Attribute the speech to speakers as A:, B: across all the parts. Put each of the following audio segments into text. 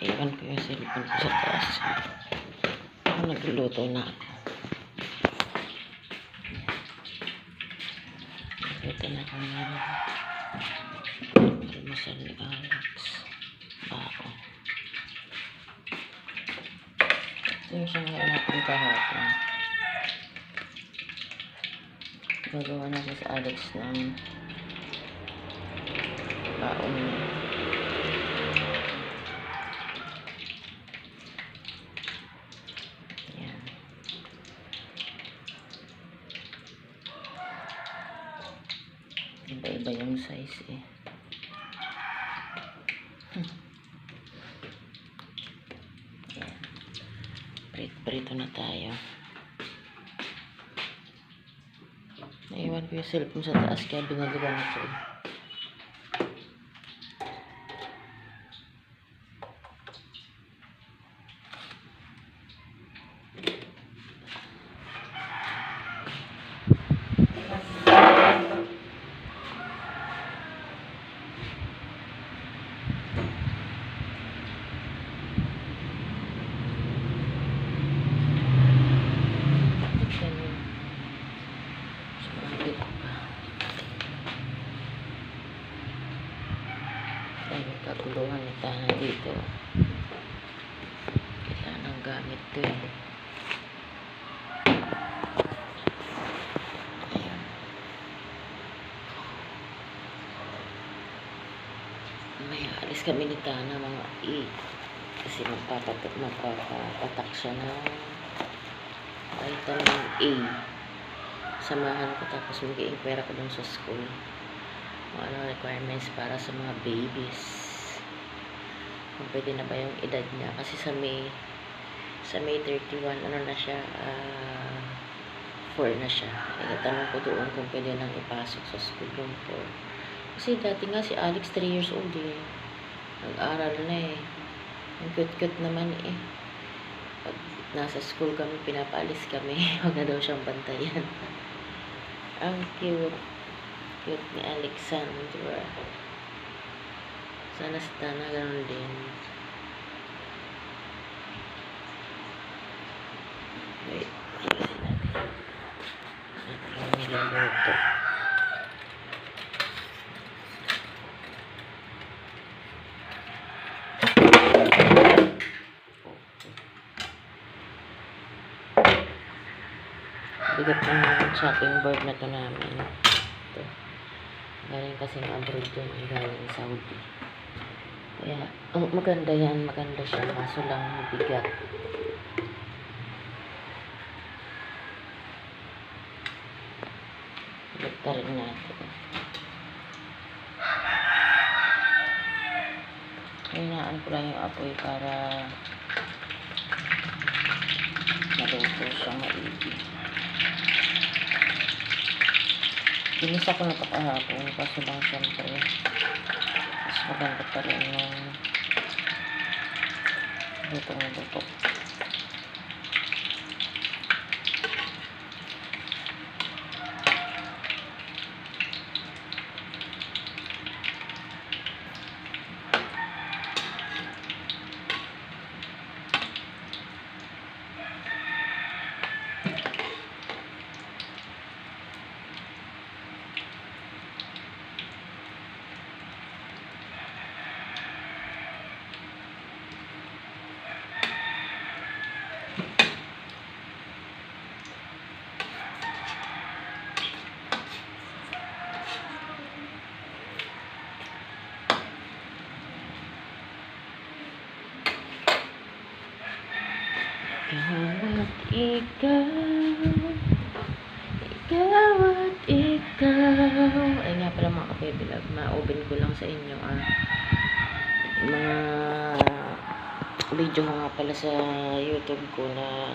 A: Iwan ko yung cellphone ko sa taas. Ako nagluluto na ako. Ito na kung meron. Almasal ni Alex. Bao. Ito yung siyang natin kahapon. Gagawa natin sa Alex ng baon niya. Yan. Iba-iba yung size eh. Hmm. Prit-prito na tayo. Naiwan ko yung cellphone sa taas kaya binagawa ko eh. Bakit ganun? Sumakit pa. Dahil kaguluhan ni Tana dito. Kailangan ng gamit to eh. Ayan. May alis kami ni Tana mga 8. Kasi magpapatak, magpapatak siya ng vitamin A. Samahan ko tapos mag-i-inquire ako dun sa school. Ano requirements para sa mga babies. Kung pwede na ba yung edad niya. Kasi sa May, sa May 31, ano na siya, ah, 4 na siya. Eh, tanong ko doon kung pwede nang ipasok sa school yung 4. Kasi dati nga si Alex 3 years old eh. Nag-aral na eh. Ang cute-cute naman eh. Pag nasa school kami, pinapaalis kami. Huwag na daw siyang bantayan. Ang cute. Cute ni Alexandra. Sa Tana ganun din. Wait. Ito niluluto. Bigat ng chopping board na to namin. Ito. Galing kasing abroad yun. Galing Saudi. Kaya, ang maganda yan. Maganda siya. Kaso lang bigat. Bigat rin natin. Hinaan ko lang yung apoy para maluto siya maigi. Pinisa ko na ito kahapon, kaso lang syempre, mas maganda pa rin yung lutong Ikaw ikaw at ikaw. Ay nga pala mga kapebilag Ma-open ko lang sa inyo ah. Mga video nga pala sa youtube ko na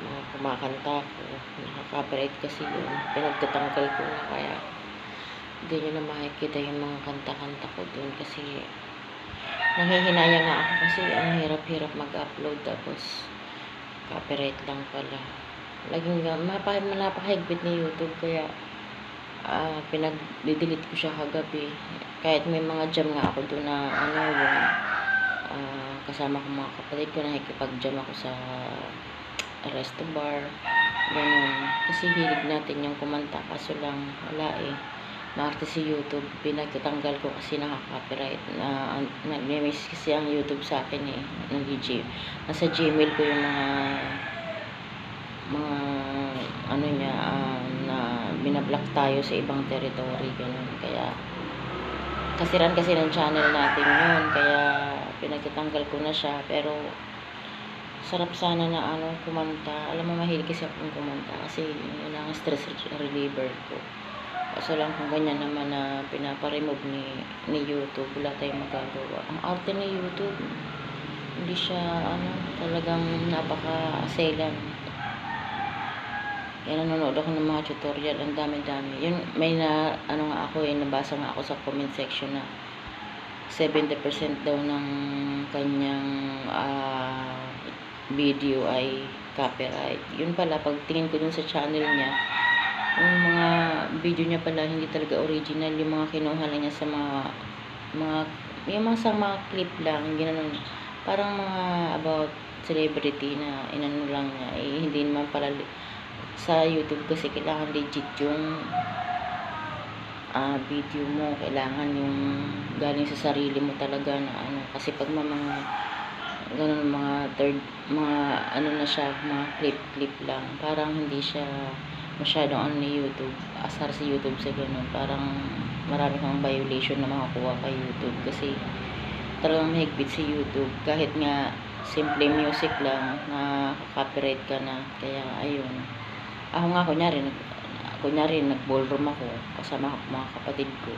A: mga kumakanta ko. Nakaka-copyright kasi yun. Pinagtatanggal ko na kaya hindi nyo na makikita yung mga kanta-kanta ko dun kasi Nanghihinaya nga ako kasi ang hirap-hirap mag-upload tapos copyright lang pala. Laging nga, mapa, napakahigpit ni YouTube kaya ah pinag-delete ko siya kagabi. Kahit may mga jam nga ako doon na ano yung ah, kasama ko mga kapatid ko, nakikipag-jam ako sa resto bar. Ganun. Kasi hilig natin yung kumanta. Kaso lang, wala eh. Maarte si YouTube. Pinagtatanggal ko kasi nakaka-copyright. Na, nag-miss kasi ang YouTube sa akin eh. DJ. Nasa Gmail ko yung mga mga ano niya ah, na binablock tayo sa ibang territory ganun kaya kasiran kasi ng channel natin yun kaya pinagtatanggal ko na siya pero sarap sana na ano kumanta alam mo mahilig kasi akong kumanta kasi yun ang stress reliever ko kaso lang kung ganyan naman na pinaparemove ni, ni YouTube wala tayong magagawa ang arte ni YouTube hindi siya ano talagang napaka-selan kaya nanonood ako ng mga tutorial, ang dami-dami. Yun, may na, ano nga ako eh, nabasa nga ako sa comment section na 70% daw ng kanyang ah, video ay copyright. Yun pala, pag tingin ko dun sa channel niya, yung mga video niya pala hindi talaga original, yung mga kinuha niya sa mga mga yung mga sa mga clip lang, ginanon. Parang mga about celebrity na inano lang niya, eh, hindi naman pala sa YouTube kasi kailangan legit yung ah, video mo. Kailangan yung galing sa sarili mo talaga na ano. Kasi pag mga ganun mga third, mga ano na siya, mga clip-clip lang. Parang hindi siya masyadong ano ni YouTube. Asar si YouTube sa ganun. Parang marami kang violation na makakuha kay YouTube. Kasi talagang mahigpit si YouTube. Kahit nga simple music lang na copyright ka na. Kaya ayun ako nga kunyari nag kunyari nag ballroom ako kasama mga kapatid ko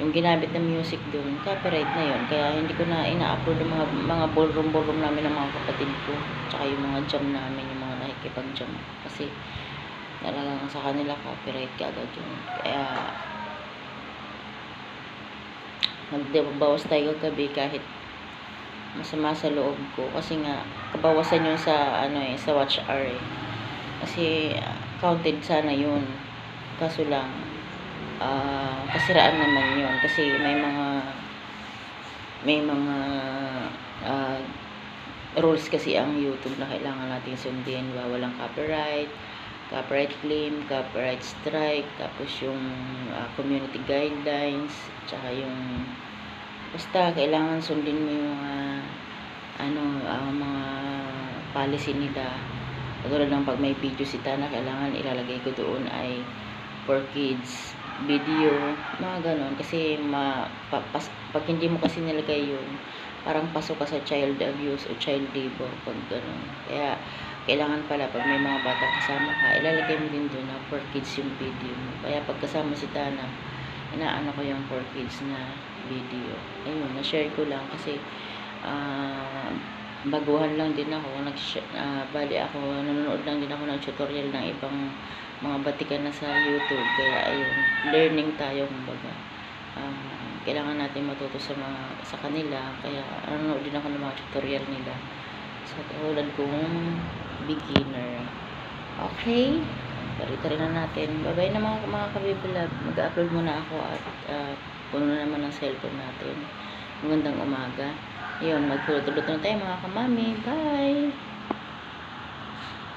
A: yung ginamit na music doon copyright na yun kaya hindi ko na ina-upload yung mga mga ballroom ballroom namin ng mga kapatid ko tsaka yung mga jam namin yung mga nakikipag jam kasi talagang sa kanila copyright ka agad yun. Kaya nagbawas tayo kagabi kahit masama sa loob ko. Kasi nga kabawasan yun sa ano eh sa watch hour eh. Kasi counted sana yun. Kaso lang ah, kasiraan naman yun. Kasi may mga may mga ah, rules kasi ang YouTube na kailangan natin sundin. Walang copyright copyright claim, copyright strike tapos yung ah, community guidelines tsaka yung basta kailangan sundin mo yung mga ano ang mga policy nila Katulad ng pag may video si Tana, kailangan ilalagay ko doon ay for kids video, mga ganon. Kasi ma, pa, pas, pag hindi mo kasi nilagay yun, parang pasok ka sa child abuse o child labor pag ganon. Kaya, kailangan pala pag may mga bata kasama ka, ilalagay mo din doon na for kids yung video mo. Kaya pag kasama si Tana, inaano ko yung for kids na video. Ayun, na-share ko lang kasi ah, baguhan lang din ako. Nag uh, bali ako nanonood lang din ako ng tutorial ng ibang mga batikan na sa YouTube. Kaya ayun learning tayo kumbaga. Uh, kailangan natin matuto sa mga sa kanila. Kaya nanonood din ako ng mga tutorial nila. Sa tulad kong beginner. Okay? Balita rin na natin. Bye bye na mga, mga kabibilab. Mag-upload muna ako at uh, puno na naman ang cellphone natin. Magandang umaga. Yun, magtulot-tulot na tayo mga kamami. Bye!